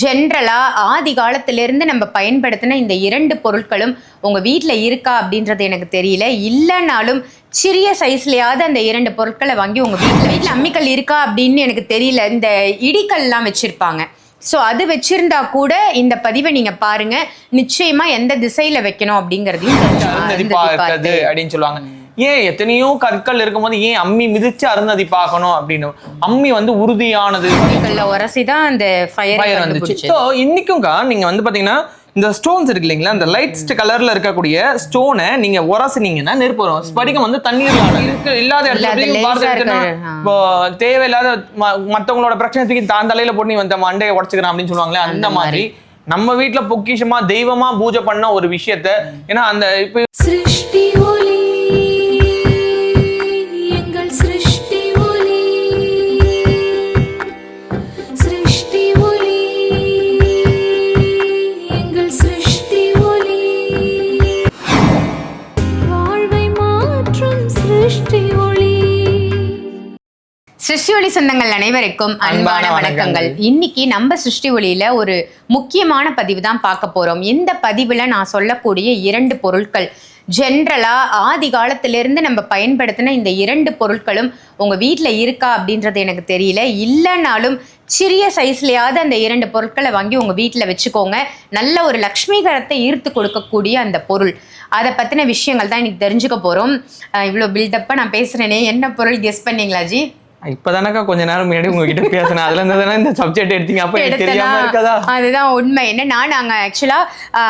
ஜென்ரலா ஆதி காலத்திலிருந்து நம்ம பயன்படுத்தின இந்த இரண்டு பொருட்களும் உங்க வீட்ல இருக்கா அப்படின்றது எனக்கு தெரியல. இல்லைனாலும் சிறிய சைஸ்லயாவது அந்த இரண்டு பொருட்களை வாங்கி உங்க வீட்ல வீட்ல அம்மிக்கல் இருக்கா அப்படின்னு எனக்கு தெரியல. இந்த இடிக்கல்லாம் வச்சிருப்பாங்க. ஸோ அது வச்சிருந்தா கூட இந்த பதிவை நீங்க பாருங்க. நிச்சயமா எந்த திசையில வைக்கணும் அப்படிங்கறதையும் அப்படின்னு சொல்லுவாங்க. ஏன் எத்தனையோ கற்கள் இருக்கும்போது ஏன் அம்மி மிதிச்சு அருந்ததி பார்க்கணும் அப்படின்னு? அம்மி வந்து உறுதியானது. உரசி தான் அந்த ஃபயர் வந்துச்சு. ஸோ இன்னைக்கும்க்கா நீங்க வந்து பாத்தீங்கன்னா இந்த ஸ்டோன்ஸ் இருக்கு இல்லைங்களா இந்த லைட் கலர்ல இருக்கக்கூடிய ஸ்டோனை நீங்க உரசுனீங்கன்னா நெருப்பு வரும். ஸ்படிகம் வந்து தண்ணீர்ல ஆடும். இருக்கு. இல்லாத இடத்துல. இப்போ தேவையில்லாத ம- மத்தவங்களோட பிரச்சனை தூக்கி தான் தலையில போட்டு நீ வந்து மண்டையை உடச்சுக்கிறான் அப்படின்னு சொல்லுவாங்களே அந்த மாதிரி. நம்ம வீட்ல பொக்கிஷமா தெய்வமா பூஜை பண்ண ஒரு விஷயத்த ஏன்னா அந்த இப்ப சிருஷ்டி ஒளி சொந்தங்கள் அனைவருக்கும் அன்பான வணக்கங்கள். இன்னைக்கு நம்ம சிருஷ்டி ஒளியில ஒரு முக்கியமான பதிவு தான் பார்க்க போறோம். இந்த பதிவுல நான் சொல்லக்கூடிய இரண்டு பொருட்கள். ஜென்ரலா ஆதி காலத்திலிருந்து நம்ம பயன்படுத்தின இந்த இரண்டு பொருட்களும் உங்க வீட்ல இருக்கா அப்படின்றது எனக்கு தெரியல. இல்லைனாலும் சிறிய சைஸ்லயாவது அந்த இரண்டு பொருட்களை வாங்கி உங்க வீட்ல வச்சுக்கோங்க. நல்ல ஒரு லக்ஷ்மிகரத்தை ஈர்த்து கொடுக்கக்கூடிய அந்த பொருள். அதை பத்தின விஷயங்கள் தான் இன்னைக்கு தெரிஞ்சுக்க போறோம். அஹ் இவ்வளவு பில்டப்பா நான் பேசுறேனே. என்ன பொருள் கெஸ் பண்ணீங்களா ஜி? இப்பதானக்கா கொஞ்ச நேரம் முன்னாடி உங்ககிட்ட பேசினேன். அதுல இருந்து தானே இந்த சப்ஜெக்ட் எடுத்தீங்க. அப்ப எனக்கு தெரியாம இருக்கதா? அதுதான் உண்மை. என்னன்னா நாங்க ஆக்சுவலா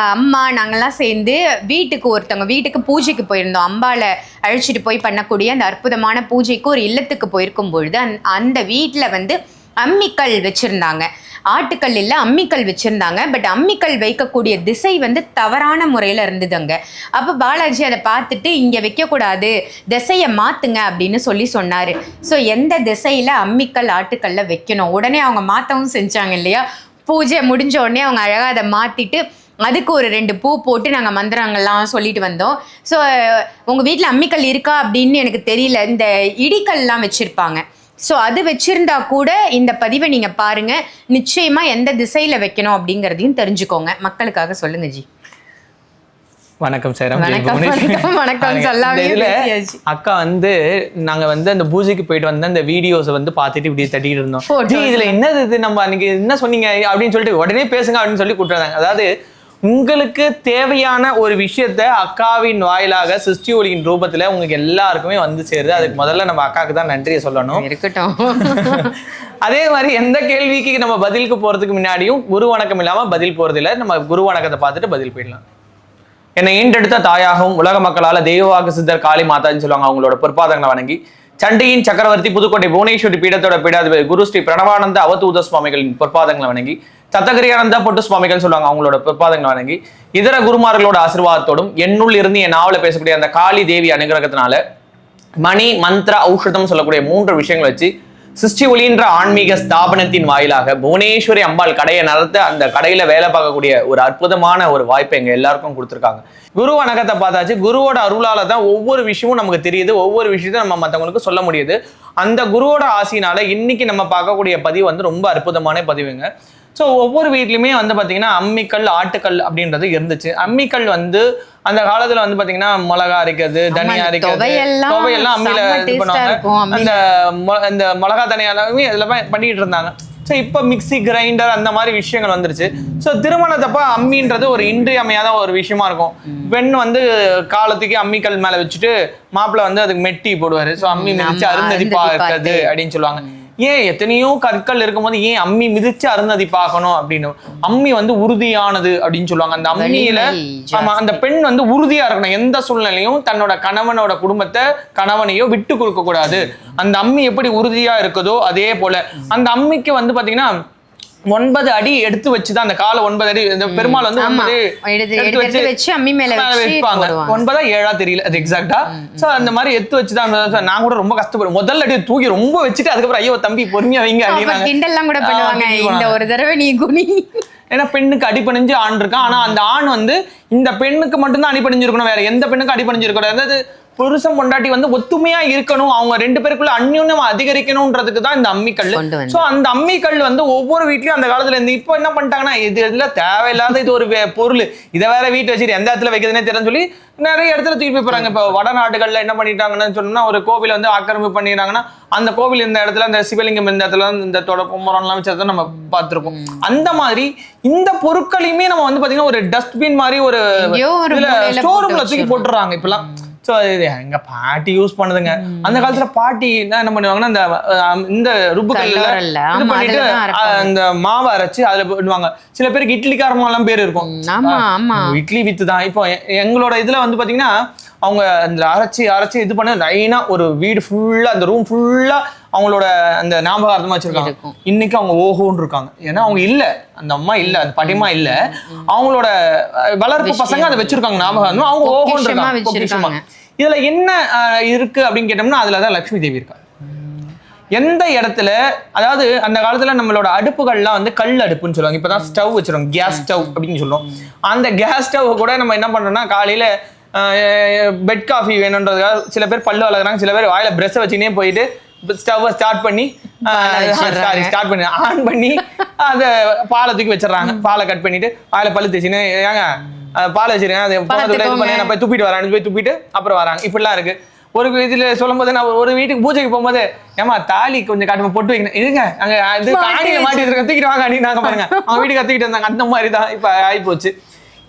அம்மா நாங்கெல்லாம் சேர்ந்து வீட்டுக்கு ஒருத்தவங்க வீட்டுக்கு பூஜைக்கு போயிருந்தோம். அம்பால அழைச்சிட்டு போய் பண்ணக்கூடிய அந்த அற்புதமான பூஜைக்கு ஒரு இல்லத்துக்கு போயிருக்கும் பொழுது அந்த- அந்த வீட்ல வந்து அம்மிக்கல் வச்சுருந்தாங்க. ஆட்டுக்கல் அம்மிக்கல் வச்சுருந்தாங்க. பட் அம்மிக்கல் வைக்கக்கூடிய திசை வந்து தவறான முறையில் இருந்தது அங்கே அப்போ பாலாஜி அதை பார்த்துட்டு இங்கே வைக்கக்கூடாது திசையை மாற்றுங்க அப்படின்னு சொல்லி சொன்னார். ஸோ எந்த திசையில் அம்மிக்கல் ஆட்டுக்கல்ல வைக்கணும்? உடனே அவங்க மாற்றவும் செஞ்சாங்க இல்லையா? பூஜை முடிஞ்ச உடனே அவங்க அழகாக அதை மாற்றிட்டு அதுக்கு ஒரு ரெண்டு பூ போட்டு நாங்கள் மந்திரங்கள்லாம் சொல்லிட்டு வந்தோம். ஸோ உங்கள் வீட்டில் அம்மிக்கல் இருக்கா அப்படின்னு எனக்கு தெரியல. இந்த இடிக்கல்லாம் வச்சுருப்பாங்க. ஸோ அது வச்சிருந்தா கூட இந்த பதிவை நீங்கள் பாருங்க. நிச்சயமா எந்த திசையில வைக்கணும் அப்படிங்கிறதையும் தெரிஞ்சுக்கோங்க. மக்களுக்காக சொல்லுங்க ஜி. வணக்கம் சார். வணக்கம், வணக்கம். அக்கா வந்து நாங்க வந்து அந்த பூஜைக்கு போயிட்டு வந்த அந்த வீடியோஸ் வந்து பார்த்துட்டு இப்படி தட்டிட்டு இருந்தோம். இதுல என்னது இது? நம்ம அன்னைக்கு என்ன சொன்னீங்க? அப்படின்னு சொல்லிட்டு உடனே பேசுங்க அப்படின்னு சொல்லி கூப்பிட்டுறாங்க. அதாவது உங்களுக்கு தேவையான ஒரு விஷயத்த அக்காவின் வாயிலாக சிருஷ்டி ஒளியின் ரூபத்துல உங்களுக்கு எல்லாருக்குமே வந்து சேருது. அதுக்கு முதல்ல நம்ம அக்காவுக்கு தான் நன்றியை சொல்லணும். இருக்கட்டும். அதே மாதிரி எந்த கேள்விக்கு நம்ம பதிலுக்கு போறதுக்கு முன்னாடியும் குரு வணக்கம் இல்லாம பதில் போறது இல்ல. நம்ம குரு வணக்கத்தை பார்த்துட்டு பதில் போயிடலாம். என்னை ஈண்டெடுத்த தாயாகவும் உலக மக்களால தெய்வவாக்கு சித்தர் காளி மாதான்னு சொல்லுவாங்க அவங்களோட பொற்பாதங்களை வணங்கி சண்டியின் சக்கரவர்த்தி புதுக்கோட்டை புவனேஸ்வரி பீடத்தோட பீடாதிபதி குரு ஸ்ரீ பிரணவானந்த அவதூத சுவாமிகளின் பொற்பாதங்களை வணங்கி தத்தகிரியானந்த பொட்டு சுவாமிகள் சொல்லுவாங்க அவங்களோட பிற்பாதங்கள் வணங்கி. இதர குருமார்களோட ஆசீர்வாதத்தோடும் என்னுள் இருந்து என் நாவல பேசக்கூடிய அந்த காளி தேவி அனுகிரகத்தினால மணி மந்த்ரா ஔஷதம் சொல்லக்கூடிய மூன்று விஷயங்கள் வச்சு சிருஷ்டி ஒளின்ற ஆன்மீக ஸ்தாபனத்தின் வாயிலாக புவனேஸ்வரி அம்பாள் கடையை நடத்த அந்த கடையில வேலை பார்க்கக்கூடிய ஒரு அற்புதமான ஒரு வாய்ப்பை எங்க எல்லாருக்கும் கொடுத்துருக்காங்க. குரு வணக்கத்தை பார்த்தாச்சு. குருவோட அருளால தான் ஒவ்வொரு விஷயமும் நமக்கு தெரியுது. ஒவ்வொரு விஷயத்தையும் நம்ம மற்றவங்களுக்கு சொல்ல முடியுது. அந்த குருவோட ஆசையினால இன்னைக்கு நம்ம பார்க்கக்கூடிய பதிவு வந்து ரொம்ப அற்புதமான பதிவுங்க. ஸோ ஒவ்வொரு வீட்லையுமே வந்து பார்த்தீங்கன்னா அம்மிக்கல் ஆட்டுக்கல் அப்படின்றது இருந்துச்சு. அம்மிக்கல் வந்து அந்த காலத்துல வந்து பார்த்தீங்கன்னா மிளகா அரைக்கிறது தனியா அரைக்கிறது துவையெல்லாம் அம்மியில இது பண்ணுவாங்க. அந்த இந்த மிளகா தனியாலுமே இதில் பண்ணிட்டு இருந்தாங்க. ஸோ இப்போ மிக்ஸி கிரைண்டர் அந்த மாதிரி விஷயங்கள் வந்துருச்சு. ஸோ திருமணத்தப்ப அம்மின்றது ஒரு இன்றியமையாத ஒரு விஷயமா இருக்கும். பெண் வந்து காலத்துக்கு அம்மிக்கல் மேல வச்சுட்டு மாப்பிள்ளை வந்து அதுக்கு மெட்டி போடுவாரு. ஸோ அம்மி மிதிச்சு ஆமா, அருந்ததி அருந்ததி பார்க்கறது பார்த்து. அப்படின்னு சொல்லுவாங்க. ஏன் எத்தனையோ கற்கள் இருக்கும்போது ஏன் அம்மி மிதிச்சு அருந்ததி பார்க்கணும் அப்படின்னு? அம்மி வந்து உறுதியானது அப்படின்னு சொல்லுவாங்க. அந்த அம்மியில. ஆமா அந்த பெண் வந்து உறுதியா இருக்கணும். எந்த சூழ்நிலையும் தன்னோட கணவனோட குடும்பத்தை கணவனையோ விட்டு கொடுக்க கூடாது. அந்த அம்மி எப்படி உறுதியா இருக்குதோ அதே போல. அந்த அம்மிக்கு வந்து பாத்தீங்கன்னா ஒன்பது அடி எடுத்து வச்சுதான் அந்த காலை ஒன்பது அடி இந்த பெருமாள் வந்து. ஒன்பது எடுத்து- வச்சு அம்மி மேல வச்சு வைப்பாங்க. ஒன்பதா ஏழா தெரியல அது எக்ஸாக்டா சோ அந்த மாதிரி எடுத்து வச்சுதான் நான் கூட ரொம்ப கஷ்டப்படுவேன். முதல்ல அடி தூக்கி ரொம்ப வச்சுட்டு அதுக்கப்புறம் ஐயோ தம்பி பொறுமையா வைங்க அப்ப அப்படின்னாங்க. கிண்டல்லாம் கூட பண்ணுவாங்க. இந்த. ஒரு தடவை நீ குனி. ஏன்னா பெண்ணுக்கு அடிபணிஞ்சு ஆண் இருக்கான் ஆனா அந்த ஆண் வந்து இந்த பெண்ணுக்கு மட்டும்தான் அடிபணிஞ்சிருக்கணும் வேற எந்த பெண்ணுக்கும் அடிபணிஞ்சிருக்க கூடாது. அதாவது புருஷன் பொண்டாட்டி வந்து ஒத்துமையா இருக்கணும். அவங்க ரெண்டு பேருக்குள்ள அந்யோன்யம் அதிகரிக்கணும்ன்றதுக்கு தான் இந்த அம்மிக்கல் சோ அந்த அம்மிக்கல் வந்து ஒவ்வொரு வீட்லயும் அந்த காலத்துல இருந்து இப்போ என்ன பண்ணிட்டாங்கன்னா இது இதுல தேவையில்லாத இது ஒரு பொருள். இதை வேற வீட்டு வச்சுட்டு எந்த இடத்துல வைக்கிறதுனே தெரியும் சொல்லி நிறைய இடத்துல தூக்கி போய் போறாங்க. இப்போ வடநாடுகள்ல என்ன பண்ணிட்டாங்கன்னு சொன்னா ஒரு கோவிலை வந்து ஆக்கிரமிப்பு பண்ணிடுறாங்கன்னா அந்த கோவில் இந்த இடத்துல அந்த சிவலிங்கம் இந்த இடத்துல இந்த தொட கும்பரம்லாம் வச்சதை நம்ம பார்த்திருக்கோம் அந்த மாதிரி இந்த பொருட்களையுமே நம்ம வந்து பாத்தீங்கன்னா ஒரு டஸ்ட்பின் மாதிரி ஒரு ஸ்டோர் ரூம்ல தூக்கி. போட்டுறாங்க இப்பெல்லாம். சோ இது எங்க பாட்டி யூஸ் பண்ணுதுங்க. அந்த காலத்துல பாட்டி என்ன பண்ணுவாங்கன்னா இந்த இந்த ருப்புக்கல்ல பண்ணிட்டு இந்த மாவை அரைச்சு அதுல போடுவாங்க சில பேருக்கு இட்லி காரமெல்லாம் பேர் இருக்கும். இட்லி வித்து தான் இப்போ எங்களோட இதுல வந்து பாத்தீங்கன்னா அவங்க அந்த அரைச்சி அரைச்சி இது பண்ண லைனா ஒரு வீடு ஃபுல்லா அந்த ரூம் ஃபுல்லா அவங்களோட அந்த ஞாபகார்த்தமா வச்சிருக்காங்க. இன்னைக்கு அவங்க ஓஹோன்னு இருக்காங்க. ஏன்னா அவங்க இல்ல. அந்த அம்மா இல்ல அந்த பாட்டிமா இல்ல. அவங்களோட வளர்ப்பு பசங்க அதை வச்சிருக்காங்க ஞாபகார்த்தமா. அவங்க ஓஹோன்னு இருக்காங்க. இதுல என்ன இருக்கு அப்படின்னு கேட்டோம்னா அதுலதான் லக்ஷ்மி தேவி இருக்கா. எந்த இடத்துல அதாவது அந்த காலத்துல நம்மளோட அடுப்புகள்லாம் வந்து கல் அடுப்புன்னு சொல்லுவாங்க. இப்பதான் ஸ்டவ் வச்சிருக்கோம் கேஸ் ஸ்டவ் அப்படின்னு சொல்றோம். அந்த கேஸ் ஸ்டவ் கூட நம்ம என்ன பண்றோம்னா காலையில பெட் காஃபி வேணுன்றதுக்காக சில பேர் பல்லு வளர்க்குறாங்க. சில பேர் வாயில பிரஷ் வச்சுனே போயிட்டு ஸ்டவ்வை ஸ்டார்ட் பண்ணி. சாரி ஸ்டார்ட் பண்ணி ஆன் பண்ணி அதை பாலை தூக்கி வச்சிடுறாங்க. பாலை கட் பண்ணிட்டு வாயில பல்லு தேய்ச்சின்னு ஏங்க பால் வச்சிருக்கேன் அது போனதுக்குள்ள இது பண்ணி நான் போய் துப்பிட்டு வரேன். போய் துப்பிட்டு அப்புறம் வராங்க. இப்படிலாம் இருக்கு. ஒரு இதுல சொல்லும்போது நான் ஒரு வீட்டுக்கு பூஜைக்கு போகும்போது ஏமா தாலி கொஞ்சம் காட்டுமா பொட்டு வைக்கணும். இருங்க அங்க இது காணியில மாட்டி வச்சிருக்கேன் தூக்கிட்டு வாங்க அப்படின்னு நாங்க பாருங்க. அவங்க வீட்டுக்கு கத்திக்கிட்டு இருந்தாங்க அந்த மாதிரி தான் இப்ப ஆயிப்போச்சு.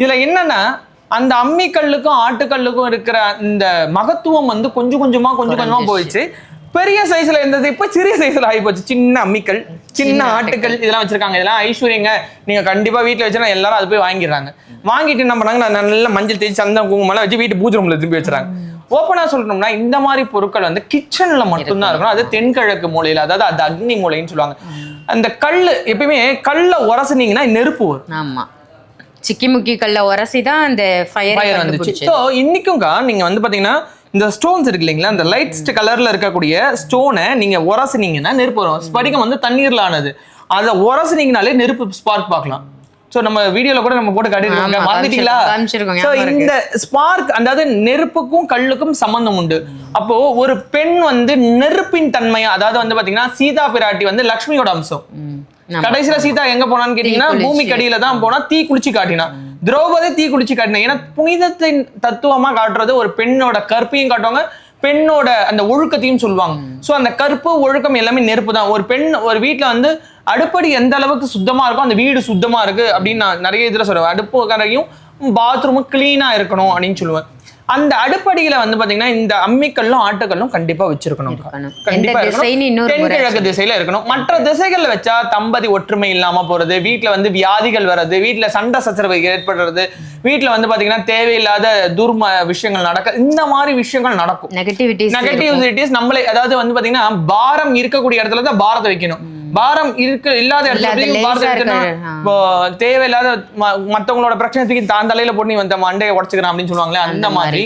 இதுல என்னன்னா அந்த அம்மிக்கல்லுக்கும் ஆட்டுக்கல்லுக்கும் இருக்கிற இந்த மகத்துவம் வந்து கொஞ்சம் கொஞ்சமா கொஞ்சம் கொஞ்சமா போயிடுச்சு. பெரிய சைஸ்ல இருந்தது இப்ப சிறிய சைஸ்ல ஆகி போச்சு சின்ன அம்மிக்கல் சின்ன ஆட்டுக்கல். இதெல்லாம் வச்சிருக்காங்க. இதெல்லாம் ஐஸ்வர்யங்க. நீங்க கண்டிப்பா வீட்டுல வச்சுனா எல்லாரும் அது போய் வாங்கிடுறாங்க. வாங்கிட்டு என்ன பண்ணாங்க நான் நல்ல மஞ்சள் தேய்ச்சி சந்தனம் குங்குமம் எல்லாம் வச்சு வீட்டு பூஜை ரூம்ல திரும்பி வச்சுறாங்க. ஓப்பனா சொல்லணும்னா இந்த மாதிரி பொருட்கள் வந்து கிச்சன்ல மட்டும்தான் இருக்கணும். அது தென்கிழக்கு மூலையில அதாவது அது அக்னி மூலைன்னு சொல்லுவாங்க. அந்த கல்லு எப்பயுமே கல்ல உரசுனீங்கன்னா நெருப்பு வரும். ஆமா. சிக்கி முக்கி கல்ல உரசி தான் அந்த ஃபயர் வந்துச்சு ஸோ இன்னைக்கும்க்கா நீங்க வந்து பாத்தீங்கன்னா இந்த ஸ்டோன்ஸ் இருக்கு இல்லைங்களா இந்த லைட் கலர்ல இருக்கக்கூடிய ஸ்டோனை நீங்க உரசுனீங்கன்னா நெருப்பு வரும். ஸ்படிகம் வந்து தண்ணீர்ல ஆனது. அதை உரசுனீங்கனாலே நெருப்பு ஸ்பார்க் பார்க்கலாம். ஸோ நம்ம வீடியோல கூட நம்ம போட்டு மாத்திட்டீங்களா காமிச்சிருக்கோம், ஸோ இந்த ஸ்பார்க் அதாவது நெருப்புக்கும் கல்லுக்கும் சம்பந்தம் உண்டு. அப்போ ஒரு பெண் வந்து நெருப்பின் தன்மையா அதாவது வந்து பாத்தீங்கன்னா சீதா பிராட்டி வந்து லக்ஷ்மியோட அம்சம். கடைசியில சீதா எங்க போனான்னு கேட்டீங்கன்னா தீ குளிச்சு. பூமி கடியில தான் போனா தீ குளிச்சு காட்டினா. திரௌபதி தீ குளிச்சு காட்டினா. ஏன்னா புனிதத்தின் தத்துவமா காட்டுறது ஒரு பெண்ணோட கற்பையும் காட்டுவாங்க. பெண்ணோட அந்த ஒழுக்கத்தையும் சொல்லுவாங்க. சோ அந்த கற்பு ஒழுக்கம் எல்லாமே நெருப்பு தான். ஒரு பெண் ஒரு வீட்ல வந்து அடுப்படி எந்த அளவுக்கு சுத்தமா இருக்கோ அந்த வீடு சுத்தமா இருக்கு அப்படின்னு நான் நிறைய இதுல சொல்லுவேன். அடுப்பு கரையும் பாத்ரூமும் கிளீனா இருக்கணும் அப்படின்னு சொல்லுவேன். அந்த அடுப்படியில வந்து பாத்தீங்கன்னா இந்த அம்மிக்கல்லும் ஆட்டுக்கல்லும் கண்டிப்பா வச்சிருக்கணும். கண்டிப்பா தென்கிழக்கு திசையில இருக்கணும். மற்ற திசைகள்ல வச்சா தம்பதி ஒற்றுமை இல்லாம போறது வீட்ல வந்து வியாதிகள் வர்றது வீட்ல சண்டை சச்சரவு ஏற்படுறது வீட்ல வந்து பாத்தீங்கன்னா தேவையில்லாத துர்ம விஷயங்கள் நடக்க இந்த மாதிரி விஷயங்கள் நடக்கும். நெகட்டிவிட்டிஸ் நெகட்டிவிட்டிஸ் நம்மளே அதாவது வந்து பாத்தீங்கன்னா பாரம் இருக்கக்கூடிய இடத்துல தான் பாரத்தை வைக்கணும். பாரம் இருக்க இல்லாத இடத்துல. இப்போ தேவையில்லாத மத்தவங்களோட பிரச்சனை தூக்கி தான் தலையில போட்டு நீ வந்த மண்டையை உடச்சுக்கிறான் அப்படின்னு சொல்லுவாங்களே அந்த மாதிரி.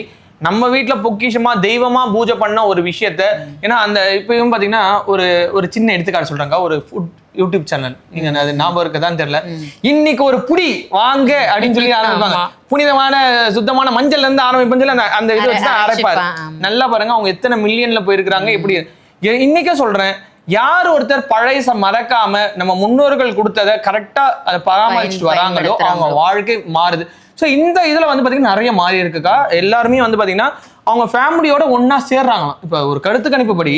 நம்ம வீட்ல பொக்கிஷமா தெய்வமா பூஜை பண்ண ஒரு விஷயத்த ஏன்னா அந்த இப்பயும் பாத்தீங்கன்னா ஒரு ஒரு சின்ன எடுத்துக்காட்டு சொல்றாங்க ஒரு ஃபுட் யூடியூப் சேனல் நீங்க அது ஞாபகம் இருக்கதான் தெரியல. இன்னைக்கு ஒரு புடி வாங்க அப்படின்னு சொல்லி ஆரம்பிப்பாங்க. புனிதமான சுத்தமான மஞ்சள்ல இருந்து ஆரம்பிப்போம் சொல்லி அந்த அந்த இது வச்சு தான் அரைப்பாரு. நல்லா பாருங்க அவங்க எத்தனை மில்லியன்ல போயிருக்கிறாங்க எப்படி இன்னைக்கே சொல்றேன் யார் ஒருத்தர் பழையச மறக்காம நம்ம முன்னோர்கள் கொடுத்ததை கரெக்டா அதை பராமரிச்சுட்டு வராங்களோ அவங்க. வாழ்க்கை மாறுது. ஸோ இந்த இதுல வந்து பாத்தீங்கன்னா நிறைய மாறி இருக்குக்கா எல்லாருமே வந்து பாத்தீங்கன்னா அவங்க ஃபேமிலியோட ஒண்ணா சேர்றாங்களாம். இப்ப ஒரு கருத்து கணிப்புப்படி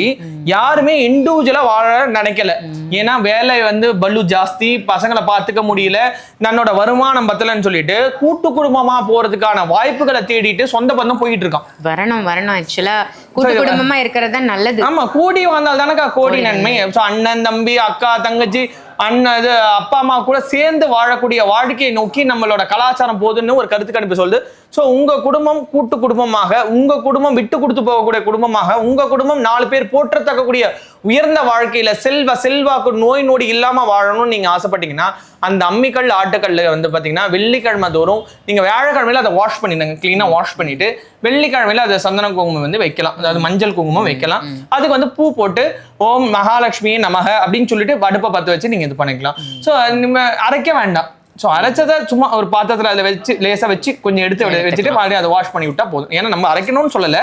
யாருமே இண்டிவிஜுவலா வாழ நினைக்கல. ஏன்னா வேலை வந்து பல்லு ஜாஸ்தி பசங்களை பார்த்துக்க முடியல தன்னோட வருமானம் பத்தலன்னு சொல்லிட்டு கூட்டு குடும்பமா போறதுக்கான வாய்ப்புகளை தேடிட்டு சொந்த பந்தம் போயிட்டு இருக்கான். வரணும் வரணும். ஆக்சுவலா கூட்டு குடும்பமா இருக்கிறது தான் நல்லது. ஆமா கூடி வாழ்ந்தால் தானக்கா கோடி நன்மை. அண்ணன் தம்பி அக்கா தங்கச்சி அண்ணன் இது அப்பா அம்மா கூட சேர்ந்து வாழக்கூடிய வாழ்க்கையை நோக்கி நம்மளோட கலாச்சாரம் போகுதுன்னு ஒரு கருத்து கணிப்பு சொல்லுது. ஸோ உங்க குடும்பம் கூட்டு குடும்பமாக உங்க குடும்பம் விட்டு கொடுத்து போகக்கூடிய குடும்பமாக உங்க குடும்பம் நாலு பேர் போற்றத்தக்கக்கூடிய உயர்ந்த வாழ்க்கையில செல்வ செல்வாக்கு நோய் நொடி இல்லாம வாழணும்னு நீங்க ஆசைப்பட்டீங்கன்னா அந்த அம்மிக்கல் ஆட்டுக்கல்ல வந்து பாத்தீங்கன்னா வெள்ளிக்கிழமை தோறும் நீங்க வியாழக்கிழமையில அதை வாஷ் பண்ணிடுங்க. கிளீனா வாஷ் பண்ணிட்டு வெள்ளிக்கிழமையில அதை சந்தன குங்குமம் வந்து வைக்கலாம். அதாவது மஞ்சள் குங்குமம் வைக்கலாம். அதுக்கு வந்து பூ போட்டு ஓம் மகாலட்சுமி நமக அப்படின்னு சொல்லிட்டு அடுப்பை பத்த வச்சு நீங்க இது பண்ணிக்கலாம். ஸோ நம்ம அரைக்க வேண்டாம். ஸோ அரைச்சதை சும்மா ஒரு பாத்திரத்துல அதை வச்சு லேசா வச்சு கொஞ்சம் எடுத்து வச்சுட்டு மறுபடியும் அதை வாஷ் பண்ணி விட்டா போதும். ஏன்னா நம்ம அரைக்கணும்னு சொல்லல.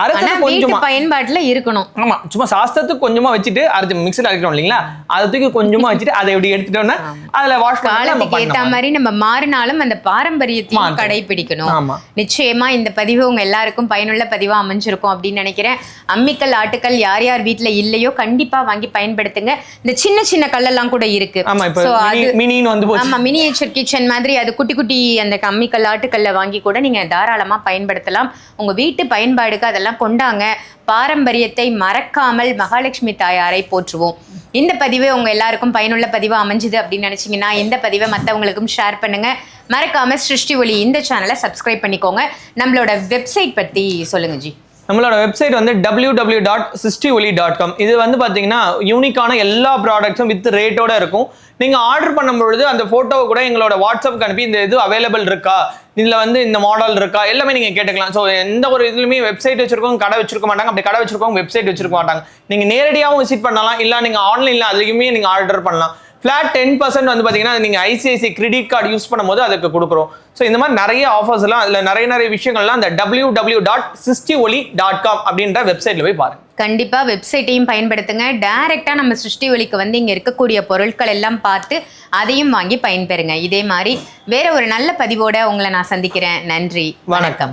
அரைச்சது வீட்டு கொஞ்சமா. பயன்பாட்டுல இருக்கணும். ஆமா சும்மா சாஸ்திரத்துக்கு கொஞ்சமா வச்சுட்டு அரைச்சு மிக்ஸில் அரைக்கிறோம் இல்லைங்களா? அதை தூக்கி கொஞ்சமா வச்சுட்டு அதை எப்படி எடுத்துட்டோம்னா அதுல வாஷ் பண்ணி நம்ம காலத்துக்கு ஏத்த பண்ணலாம். மாதிரி நம்ம மாறினாலும் அந்த பாரம்பரியத்தையும். கடைபிடிக்கணும். நிச்சயமா இந்த பதிவு உங்க எல்லாருக்கும் பயனுள்ள பதிவா அமைஞ்சிருக்கும் அப்படின்னு நினைக்கிறேன். அம்மிக்கல் ஆட்டுக்கல் யார் யார் வீட்ல இல்லையோ கண்டிப்பா வாங்கி பயன்படுத்துங்க. இந்த சின்ன சின்ன கல்லெல்லாம் கூட இருக்கு. ஆமா மினியேச்சர் கிச்சன் மாதிரி அது குட்டி குட்டி அந்த கம்மிக்கல் ஆட்டுக்கல்ல வாங்கி கூட நீங்க தாராளமா பயன்படுத்தலாம். உங்க வீட்டு பயன்பாடுக்கு அதெல்லாம் கொண்டாங்க. பாரம்பரியத்தை மறக்காமல் மகாலட்சுமி தாயாரை போற்றுவோம். இந்த பதிவு உங்க எல்லாருக்கும் பயனுள்ள பதிவு அமைஞ்சுது அப்படின்னு நினைச்சீங்கன்னா இந்த பதிவை மற்றவங்களுக்கும் ஷேர் பண்ணுங்க. மறக்காம சிருஷ்டி ஒளி இந்த சேனலை சப்ஸ்கிரைப் பண்ணிக்கோங்க. நம்மளோட வெப்சைட் பத்தி சொல்லுங்க ஜி. நம்மளோட வெப்சைட் வந்து டபிள்யூ டபிள்யூ டாட் சிஸ்டி ஒலி டாட் காம் இது வந்து பார்த்தீங்கன்னா யூனிக்கான எல்லா ப்ராடக்ட்ஸும் வித் ரேட்டோட இருக்கும். நீங்கள் ஆர்டர் பண்ணும்பொழுது அந்த ஃபோட்டோவை கூட எங்களோட வாட்ஸ்அப்க்கு அனுப்பி இந்த இது அவைலபிள் இருக்கா? இதில் வந்து இந்த மாடல் இருக்கா? எல்லாமே நீங்கள் கேட்டுக்கலாம். ஸோ எந்த ஒரு இதுலையுமே வெப்சைட் வச்சிருக்கோம் கடை வச்சிருக்க மாட்டாங்க. அப்படி கடை வச்சிருக்கோம் வெப்சைட் வச்சிருக்க மாட்டாங்க. நீங்கள் நேரடியாகவும் விசிட் பண்ணலாம். இல்லை நீங்கள் ஆன்லைனில் அதுலேயுமே நீங்கள் ஆர்டர் பண்ணலாம். ஃப்ளாட் டென் பர்சன்ட் வந்து பார்த்தீங்கன்னா நீங்கள் ஐசிஐசி கிரெடிட் கார்டு யூஸ் பண்ணும்போது அதுக்கு கொடுக்குறோம். ஸோ இந்த மாதிரி நிறைய ஆஃபர்ஸ் எல்லாம் அதில் நிறைய நிறைய விஷயங்கள்லாம் அந்த டபிள்யூ டபிள்யூ டாட் சிக்ஸ்டி ஒலி டாட் காம் அப்படின்ற வெப்சைட்டில் போய் பாருங்க. கண்டிப்பா வெப்சைட்டையும் பயன்படுத்துங்க. டைரக்டா நம்ம சிருஷ்டி ஒலிக்கு வந்து இங்க இருக்கக்கூடிய பொருட்கள் எல்லாம் பார்த்து அதையும் வாங்கி பயன்பெறுங்க. இதே மாதிரி வேற ஒரு நல்ல பதிவோட உங்களை நான் சந்திக்கிறேன். நன்றி. வணக்கம்.